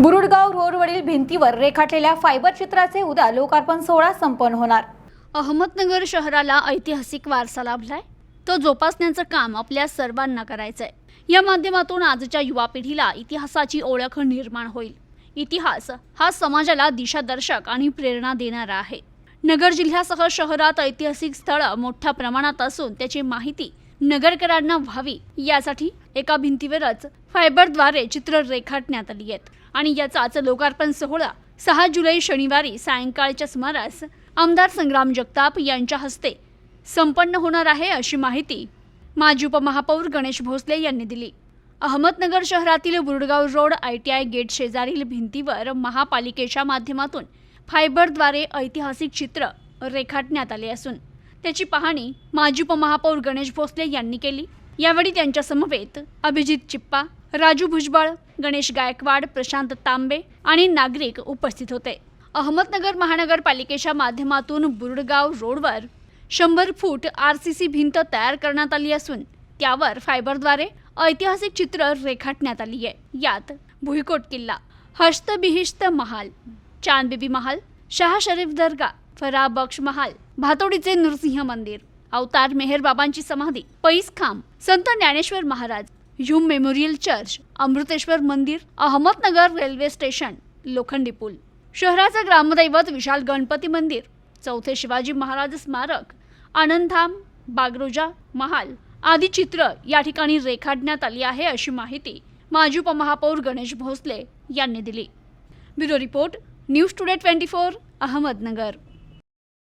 बुरुडगाव रोडवरील भिंतीवर रेखाटलेल्या फायबर चित्राचे उद्या लोकार्पण सोहळा संपन्न होणार. अहमदनगर शहराला ऐतिहासिक वारसा लाभलाय. तो जोपासण्याचं काम आपल्या सर्वांना करायचंय. या माध्यमातून आजच्या युवा पिढीला इतिहासाची ओळख निर्माण होईल. इतिहास हा समाजाला दिशादर्शक आणि प्रेरणा देणारा आहे. नगर जिल्ह्यासह शहरात ऐतिहासिक स्थळं मोठ्या प्रमाणात असून त्याची माहिती नगरकरांना व्हावी यासाठी एका भिंतीवरच फायबरद्वारे चित्र रेखाटण्यात आली आहेत. आणि याचाच लोकार्पण सोहळा सहा जुलै शनिवारी सायंकाळच्या सुमारास आमदार संग्राम जगताप यांच्या हस्ते संपन्न होणार आहे अशी माहिती माजी उपमहापौर गणेश भोसले यांनी दिली. अहमदनगर शहरातील Buradgaon road I T I gate शेजारील भिंतीवर महापालिकेच्या माध्यमातून फायबरद्वारे ऐतिहासिक चित्र रेखाटण्यात आले असून त्याची पाहणी माजी उपमहापौर गणेश भोसले यांनी केली. यावेळी त्यांच्यासमवेत अभिजित चिप्पा राजू भुजबळ गणेश गायकवाड प्रशांत तांबे आणि नागरिक उपस्थित होते. अहमदनगर महानगरपालिकेच्या माध्यमातून बुरडगाव रोडवर शंभर फूट आर सी सी भिंत तयार करण्यात आली असून त्यावर फायबरद्वारे ऐतिहासिक चित्र रेखाटण्यात आली आहे. यात भुईकोट किल्ला हस्तबिहिस्त महाल चांदबिबी महाल शाह शरीफ दर्गा फराबक्ष महाल भातोडीचे नृसिंह मंदिर अवतार मेहर बाबांची समाधी Pais Khamb Sant Dnyaneshwar Maharaj Hume memorial church Amriteshwar मंदिर अहमदनगर रेल्वे स्टेशन लोखंडी पूल. शहराचं ग्रामदैवत विशाल गणपती मंदिर चौथे शिवाजी महाराज स्मारक आनंदधाम बागरोजा महाल आदी चित्र या ठिकाणी रेखाटण्यात आली आहे अशी माहिती माजी उपमहापौर गणेश भोसले यांनी दिली. Bureau report news today twenty four Ahmednagar.